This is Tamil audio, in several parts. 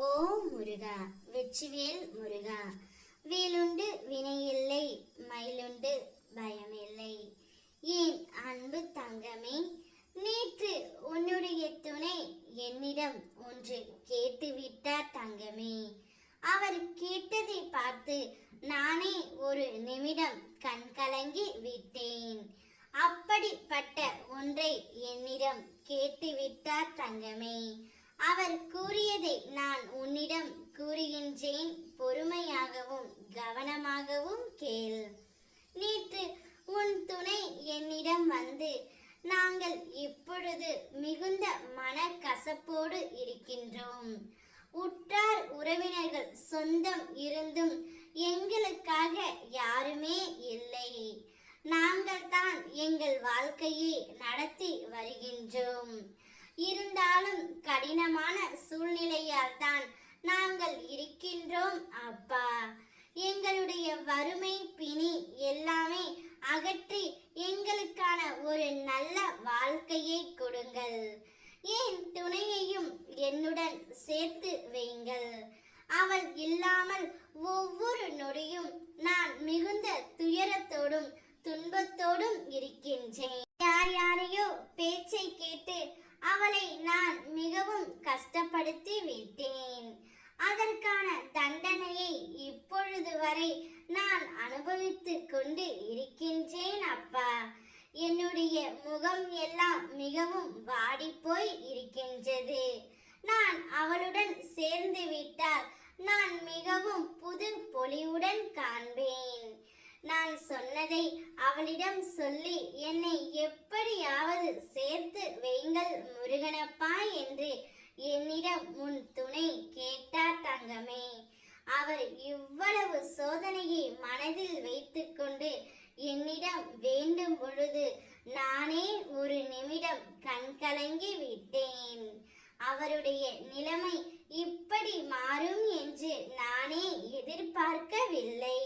ஓ முருகா வெற்றிவேல் முருகா. வேலுண்டு வினையில்லை மயிலுண்டு பயமில்லை. ஏன் அன்பு தங்கமே நேற்று உன்னுடைய துணை என்னிடம் ஒன்று கேட்டுவிட்டார் தங்கமே. அவர் கேட்டதை பார்த்து நானே ஒரு நிமிடம் கண்கலங்கி விட்டேன். அப்படிப்பட்ட ஒன்றை என்னிடம் கேட்டுவிட்டார் தங்கமே. அவர் கூறியதை நான் உன்னிடம் கூறுகின்றேன். பொறுமையாகவும் கவனமாகவும் கேள். நேற்று உன் துணை என்னிடம் வந்து நாங்கள் இப்பொழுது மிகுந்த மனக்கசப்போடு இருக்கின்றோம். உற்றார் உறவினர்கள் சொந்தம் இருந்தும் எங்களுக்காக யாருமே இல்லை. நாங்கள் தான் எங்கள் வாழ்க்கையை நடத்தி வருகின்றோம். இருந்தாலும் கடினமான சூழ்நிலையால் தான் நாங்கள் இருக்கின்றோம் அப்பா. எங்களுடைய வறுமை பிணி எல்லாமே அகற்றி எங்களுக்கான ஒரு நல்ல வாழ்க்கையை கொடுங்கள். என் துணையையும் என்னுடன் சேர்த்து வையுங்கள்? அவள் இல்லாமல் ஒவ்வொரு நொடியும் நான் மிகுந்த துயரத்தோடும் துன்பத்தோடும் இருக்கின்றேன். யார் யாரையோ பேச்சை அவளை நான் மிகவும் கஷ்டப்படுத்தி விட்டேன். அதற்கான தண்டனையை இப்பொழுது வரை நான் அனுபவித்துக் கொண்டு இருக்கின்றேன் அப்பா. என்னுடைய முகம் எல்லாம் மிகவும் வாடிப்போய் இருக்கின்றது. நான் அவளுடன் சேர்ந்து விட்டால் நான் மிகவும் புது பொலிவுடன் காண்பேன். நான் சொன்னதை அவளிடம் சொல்லி என்னை எப்படியாவது சேர்த்து வைங்கள் முருகனப்பா என்று என்னிடம் உன் துணை கேட்டார் தங்கமே. அவர் இவ்வளவு சோதனையை மனதில் வைத்துக்கொண்டு என்னிடம் வேண்டும் பொழுது நானே ஒரு நிமிடம் கண்கலங்கி விட்டேன். அவருடைய நிலைமை இப்படி மாறும் என்று நானே எதிர்பார்க்கவில்லை.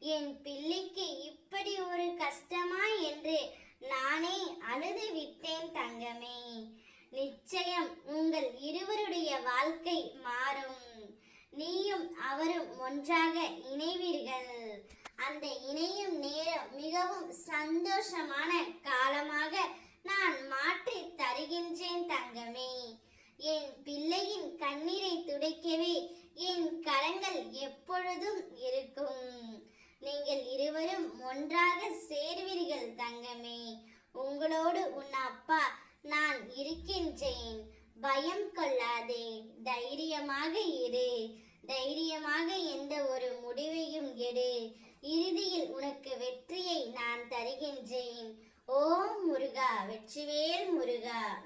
என் பிள்ளைக்கு இப்படி ஒரு கஷ்டமா என்று நானே அழுது விட்டேன் தங்கமே. நிச்சயம் உங்கள் இருவருடைய வாழ்க்கை மாறும். நீயும் அவரும் ஒன்றாக இணைவீர்கள். அந்த இணையும் நேரம் மிகவும் சந்தோஷமான காலமாக நான் மாற்றி தருகின்றேன் தங்கமே. என் பிள்ளையின் கண்ணீரை துடைக்கவே என் கரங்கள் எப்பொழுதும் இருக்கும். நீங்கள் இருவரும் ஒன்றாக சேர்வீர்கள் தங்கமே. உங்களோடு உன் அப்பா நான் இருக்கின்றேன். பயம் கொள்ளாதே. தைரியமாக இரு. தைரியமாக எந்த ஒரு முடிவையும் எடு. இறுதியில் உனக்கு வெற்றியை நான் தருகின்றேன். ஓம் முருகா வெற்றிவேல் முருகா